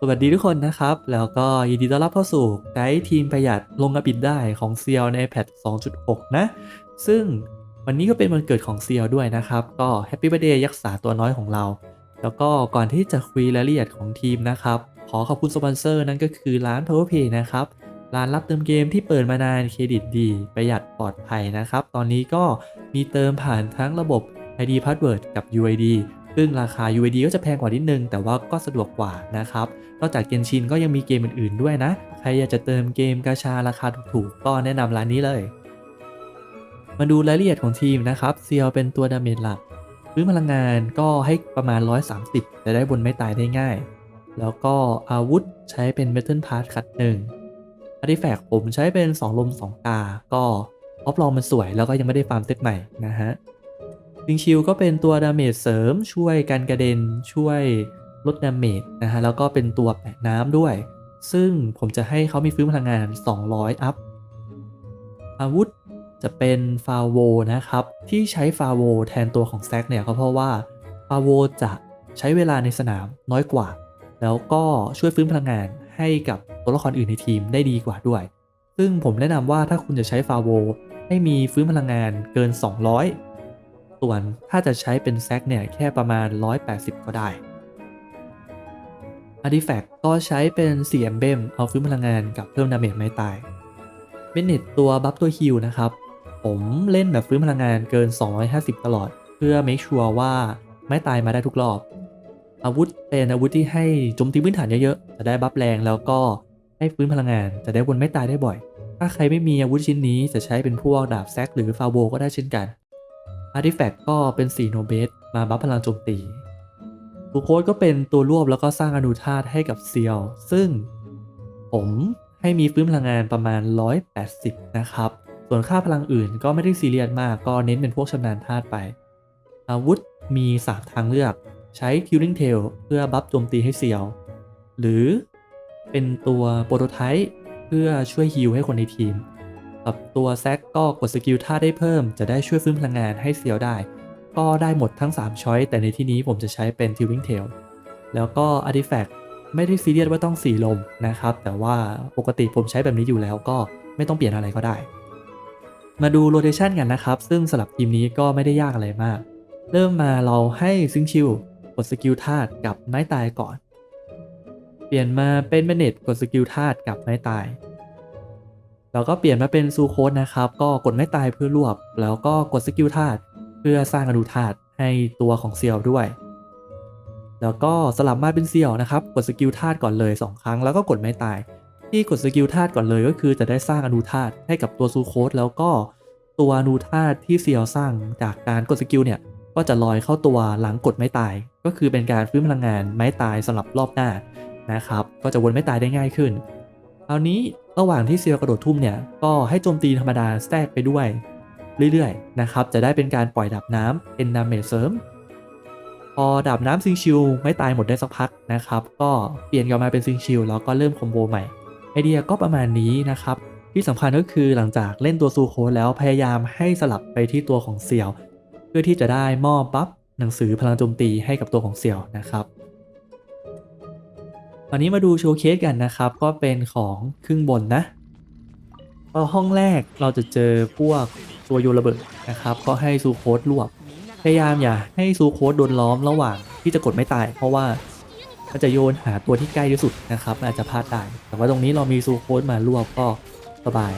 สวัสดีทุกคนนะครับ แล้วก็ยินดีต้อนรับเข้าสู่ไกด์ทีมประหยัดลงกระบิดได้ของเซียวในแพท2.6 นะ ซึ่งวันนี้ก็เป็นวันเกิดของเซียวด้วยนะครับ ก็แฮปปี้ i r t h d เดย์ยักษ์สาตัวน้อยของเรา แล้วก็ก่อนที่จะคุยรายละเอียดของทีมนะครับ ขอขอบคุณสปอนเซอร์นั่นก็คือร้าน PowerPay นะครับ ร้านรับเติมเกมที่เปิดมานานเครดิตดีประหยัดปลอดภัยนะครับ ตอนนี้ก็มีเติมผ่านทั้งระบบ ID Password กับ UID ซึ่งราคา UID ก็จะแพงกว่านิดนึง แต่ว่าก็สะดวกกว่านะครับ นอกจากเกนชินก็ยังมีเกมอื่นๆด้วยนะ ใครอยากจะเติมเกมกาชาราคาถูกๆก็แนะนำร้านนี้เลย มาดูรายละเอียดของทีมนะครับเซียวเป็นตัวดาเมจหลักพื้นพลังงานก็ให้ประมาณ 130จะได้บนไม่ตายได้ง่าย แล้วก็อาวุธใช้เป็น Metal Part คัดหนึ่งอาร์ติแฟกผมใช้เป็น 2 ลม 2 ตา ก็ออฟลองมันสวยแล้วก็ยังไม่ได้ฟาร์มเซตใหม่นะฮะซิงชิลก็เป็นตัวดาเมจเสริมช่วยกันกระเด็นช่วย ลดดาเมจนะฮะแล้วก็เป็นตัวแปะน้ำด้วย ซึ่งผมจะให้เขามีฟื้นพลังงาน 200 อัพ อาวุธจะเป็นฟาโวนะครับ ที่ใช้ฟาโวแทนตัวของแซกเนี่ยก็เพราะว่าฟาโวจะใช้เวลาในสนามน้อยกว่า แล้วก็ช่วยฟื้นพลังงานให้กับตัวละครอื่นในทีมได้ดีกว่าด้วย ซึ่งผมแนะนำว่าถ้าคุณจะใช้ฟาโวให้มีฟื้นพลังงานเกิน 200 ส่วนถ้าจะใช้เป็นแซกเนี่ยแค่ประมาณ 180 ก็ได้ a r t i f a c t ก็ใช้เป็น4 e m b l e m เอาฟื้นพลังงานกับเพิ่มดาเมจไม่ตายเบนเน็ตตัวบัฟตัวฮิลนะครับ ผมเล่นแบบฟื้นพลังงานเกิน 250 ตลอด เพื่อ make sure ว่าไม่ตายมาได้ทุกรอบ อาวุธเป็นอาวุธที่ให้โจมตีพื้นฐานเยอะๆ จะได้บัฟแรงแล้วก็ให้ฟื้นพลังงานจะได้วนไม่ตายได้บ่อย ถ้าใครไม่มีอาวุธชิ้นนี้จะใช้เป็นพวกดาบแซกหรือฟาโบก็ได้เช่นกันอาร์ติแฟกต์ก็เป็นสีโนเบสมาบัฟพลังโจมตี ทูโค้ดก็เป็นตัวรวบแล้วก็สร้างอนุธาตุให้กับเซียว ซึ่งผมให้มีฟื้นพลังงานประมาณ 180 นะครับ ส่วนค่าพลังอื่นก็ไม่ได้ซีเรียสมาก ก็เน้นเป็นพวกชำนาญธาตุไป อาวุธมี 3 ทางเลือก ใช้ Killing Tail เพื่อบัฟโจมตีให้เซียว หรือเป็นตัวโปรโตไทป์เพื่อช่วยฮิลให้คนในทีมกับตัวแซกก็กดสกิลท่าได้เพิ่ม จะได้ช่วยฟื้นพลังงานให้เซียวได้ ก็ได้หมดทั้ง3ช้อยแต่ในที่นี้ผมจะใช้เป็น Tilting Tail แล้วก็ Artifact ไม่ได้ซีเรียสว่าต้องสีลมนะครับ แต่ว่าปกติผมใช้แบบนี้อยู่แล้วก็ไม่ต้องเปลี่ยนอะไรก็ได้ มาดูโรเ t ชันกันนะครับ ซึ่งสำหรับทีมนี้ก็ไม่ได้ยากอะไรมาก เริ่มมาเราให้ซิงชิลกดสกิลธาตุกับไม้ตายก่อน เปลี่ยนมาเป็นเมเนตกดสกิลธาตุกับไม้ตาย แล้วก็เปลี่ยนมาเป็นซูโคดนะครับ ก็กดไม้ตายเพื่อรวบ แล้วก็กดสกิลธาตุ พื่อสร้างอนุธาตุให้ตัวของเซียวด้วย แล้วก็สลับมาเป็นเซียวนะครับ กดสกิลธาตุก่อนเลย 2 ครั้งแล้วก็กดไม้ตาย ที่กดสกิลธาตุก่อนเลยก็คือจะได้สร้างอนุธาตุให้กับตัวซูโคดแล้วก็ตัวอนุธาตุที่เซียวสร้างจากการกดสกิลเนี่ยก็จะลอยเข้าตัวหลังกดไม้ตาย ก็คือเป็นการฟื้นพลังงานไม้ตายสำหรับรอบหน้านะครับ ก็จะวนไม้ตายได้ง่ายขึ้นคราวนี้ระหว่างที่เซียวกระโดดทุ่มเนี่ยก็ให้โจมตีธรรมดาแทรกไปด้วย เรื่อยๆนะครับจะได้เป็นการปล่อยดับน้ำเป็นดาเมจเสริม พอดับน้ำซิงชิลไม่ตายหมดได้สักพักนะครับก็เปลี่ยนกลับมาเป็นซิงชิลแล้วก็เริ่มคอมโบใหม่ไอเดียก็ประมาณนี้นะครับที่สำคัญก็คือหลังจากเล่นตัวซูโคแล้วพยายามให้สลับไปที่ตัวของเซียว เพื่อที่จะได้มอบบัฟหนังสือพลังโจมตีให้กับตัวของเซียวนะครับวันนี้มาดูโชว์เคสกันนะครับ ก็เป็นของครึ่งบนนะก็ห้องแรกเราจะเจอพวก ตัวโยนระเบิดนะครับก็ให้ซูโคดรวบพยายามอย่าให้ซูโคดโดนล้อมระหว่างที่จะกดไม่ตาย เพราะว่ามันจะโยนหาตัวที่ใกล้ที่สุดนะครับมันอาจจะพลาดได้ แต่ว่าตรงนี้เรามีซูโคดมารวบก็สบาย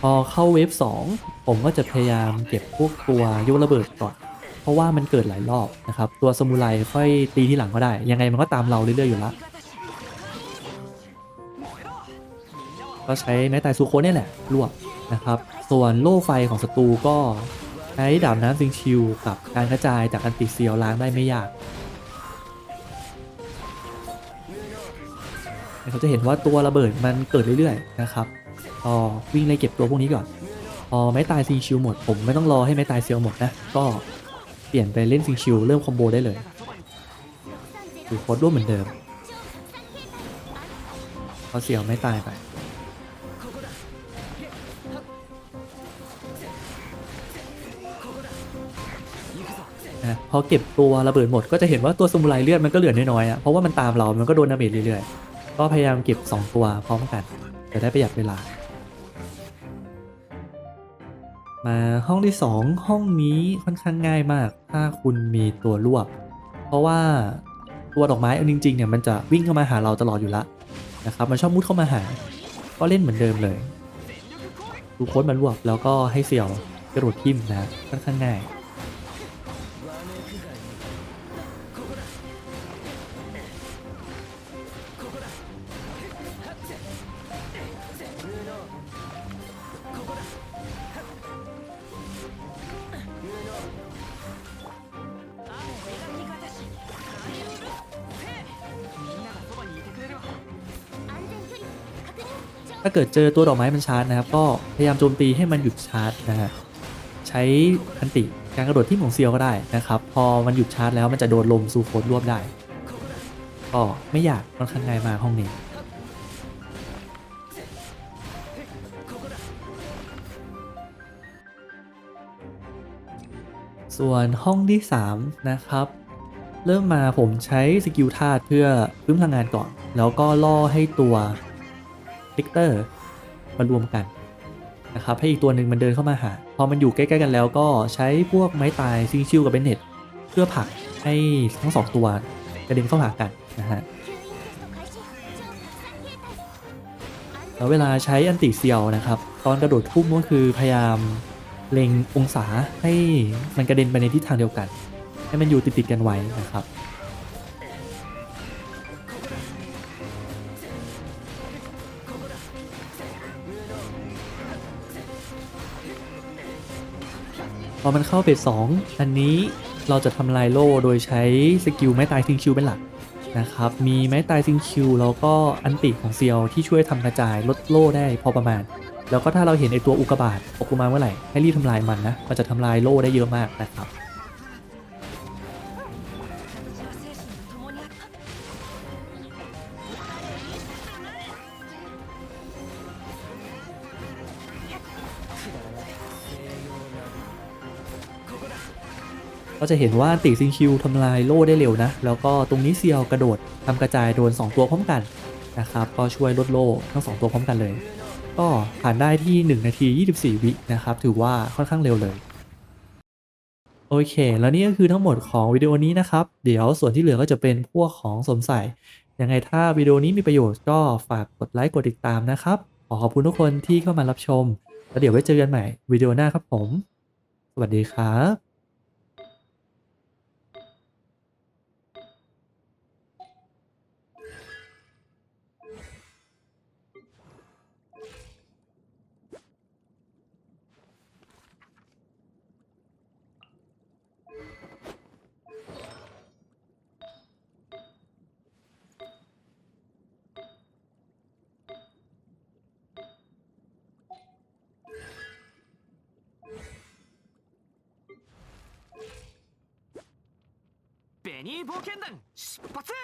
พอเข้าเวฟ2 ผมก็จะพยายามเก็บพวกตัวโยนระเบิดก่อนเพราะว่ามันเกิดหลายรอบนะครับ ตัวสมุไรค่อยตีที่หลังก็ได้ ยังไงมันก็ตามเราเรื่อยๆอยู่แล้ว ก็ใช้ไม้ตายซูโคเนี่ยแหละรวบนะครับ ส่วนโล่ไฟของศัตรูก็ใช้ดาบน้ำซิงชิลกับการกระจายจากอันติเซียวล้างได้ไม่ยากเราจะเห็นว่าตัวระเบิดมันเกิดเรื่อยๆนะครับก็วิ่งไล่เก็บตัวพวกนี้ก่อนพอไม้ตายซิงชิลหมดผมไม่ต้องรอให้ไม้ตายเซียวหมดนะก็เปลี่ยนไปเล่นซิงชิลเริ่มคอมโบได้เลยคือโคตรร่วมเหมือนเดิม พอเซียวไม่ตายไปนะพอเก็บตัวระเบิดหมดก็จะเห็นว่าตัวสมุไรเลือดมันก็เหลือน้อยๆอะเพราะว่ามันตามเรา มันก็โดนดาเมจเรื่อยๆ ก็พยายามเก็บ 2 ตัวพร้อมกันจะได้ประหยัดเวลา มาห้องที่ 2 ห้องนี้ค่อนข้างง่ายมาก ถ้าคุณมีตัวรวบ เพราะว่าตัวดอกไม้เอาจริงๆเนี่ยมันจะวิ่งเข้ามาหาเราตลอดอยู่แล้ว นะครับมันชอบมุดเข้ามาหา ก็เล่นเหมือนเดิมเลยดูโค้ดมารวบแล้วก็ให้เสี่ยวกระโดดทิ่มนะค่อนข้างง่าย ถ้าเกิดเจอตัวดอกไม้มันชาร์จนะครับ ก็พยายามโจมตีให้มันหยุดชาร์จนะฮะใช้อันติการกระโดดที่ของเซียวก็ได้นะครับ พอมันหยุดชาร์จแล้วมันจะโดนลมซูโคดรวบได้ก็ไม่อยากค่อนข้างง่ายมากห้องนี้ส่วนห้องที่ 3 นะครับ เริ่มมาผมใช้สกิลธาตุเพื่อพื้นพลังงานก่อน แล้วก็ล่อให้ตัว ลิกเตอร์มารวมกันนะครับให้อีกตัวหนึ่งมันเดินเข้ามาหา พอมันอยู่ใกล้ๆกันแล้วก็ใช้พวกไม้ตายซิงชิวกับเบนเน็ตเพื่อผลักให้ทั้งสองตัวกระเด็นเข้าหากันนะฮะแล้วเวลาใช้อันติเซียวนะครับ ตอนกระโดดทุ่มก็คือพยายามเล็งองศาให้มันกระเด็นไปในทิศทางเดียวกัน ให้มันอยู่ติดๆกันไว้นะครับ พอมันเข้าเฟสสองอันนี้เราจะทำลายโล่โดยใช้สกิลไม้ตายซิงคิวเป็นหลักนะครับ มีไม้ตายซิงคิวแล้วก็อันติของเซียวที่ช่วยทำกระจายลดโล่ได้พอประมาณ แล้วก็ถ้าเราเห็นไอตัวอุกกาบาตตกลงมาเมื่อไหร่ให้รีบทำลายมันนะ มันจะทำลายโล่ได้เยอะมากนะครับ ก็จะเห็นว่าติซิงคิวทำลายโล่ได้เร็วนะ แล้วก็ตรงนี้เซียวกระโดดทำกระจายโดน 2 ตัวพร้อมกันนะครับ ก็ช่วยลดโล่ทั้ง 2 ตัวพร้อมกันเลย ก็ผ่านได้ที่ 1 นาที 24 วินะครับ ถือว่าค่อนข้างเร็วเลย โอเค แล้วนี่ก็คือทั้งหมดของวิดีโอนี้นะครับ เดี๋ยวส่วนที่เหลือก็จะเป็นพวกของสมใส่ยังไงถ้าวิดีโอนี้มีประโยชน์ก็ฝากกดไลค์กดติดตามนะครับ ขอขอบคุณทุกคนที่เข้ามารับชม แล้วเดี๋ยวไว้เจอกันใหม่วิดีโอหน้าครับผม สวัสดีครับ ニー冒険団出発！